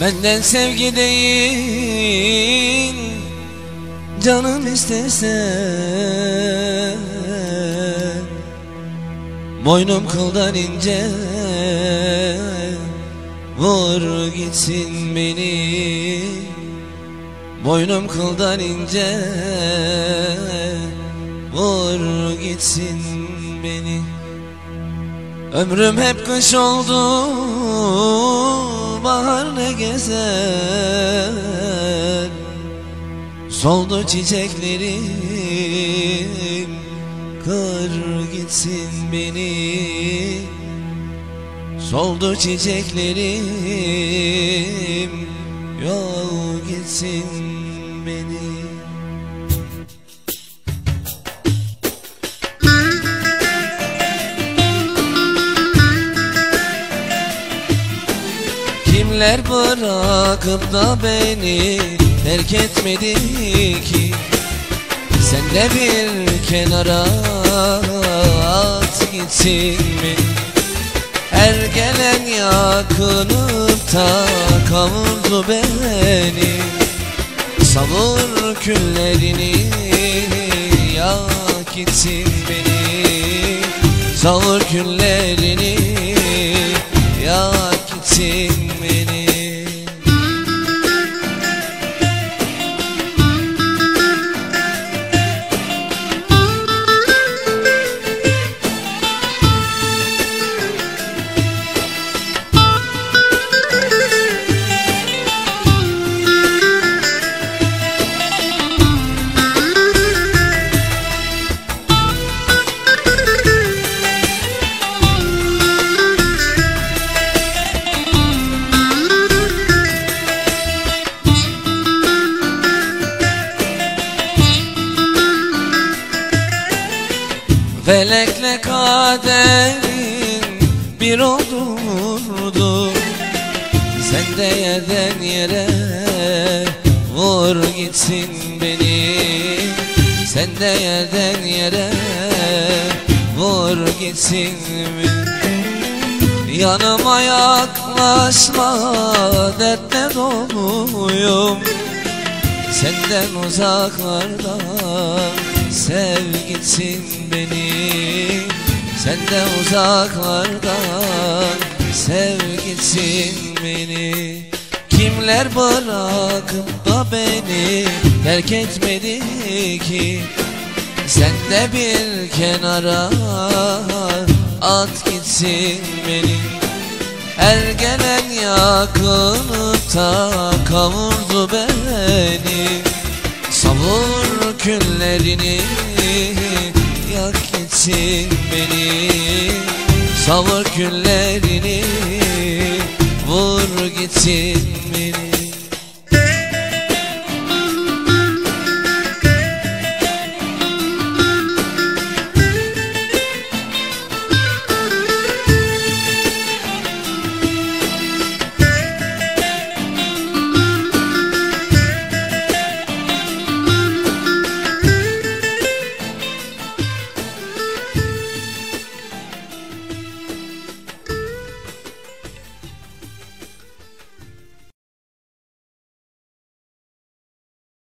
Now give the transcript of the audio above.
Senden sevgi değil Canım istese. Boynum kıldan ince Vur gitsin beni. Boynum kıldan ince Vur gitsin beni. Ömrüm hep kış oldu Bahar ne gezer? Soldu çiçeklerim Kır gitsin beni. Soldu çiçeklerim Yol gitsin beni Kimler bırakıp da beni terk etmedi ki. Sen de bir kenara at gitsin beni Her gelen yakınıp da kavurdu beni. Savur küllerini yak gitsin beni. Savur küllerini Felekle kaderin bir olurdu. Sen de yerden yere vur gitsin beni. Sen de yerden yere vur gitsin beni. Yanıma yaklaşma dertle doluyum Senden uzaklarda sev gitsin beni Senden uzaklarda sev gitsin beni. Kimler bırakıp da beni terk etmedi ki? Sen de bir kenara at gitsin beni. Her gelen yakınıpta kavurdu beni. Savur küllerini yak gitsin beni Savur küllerini vur gitsin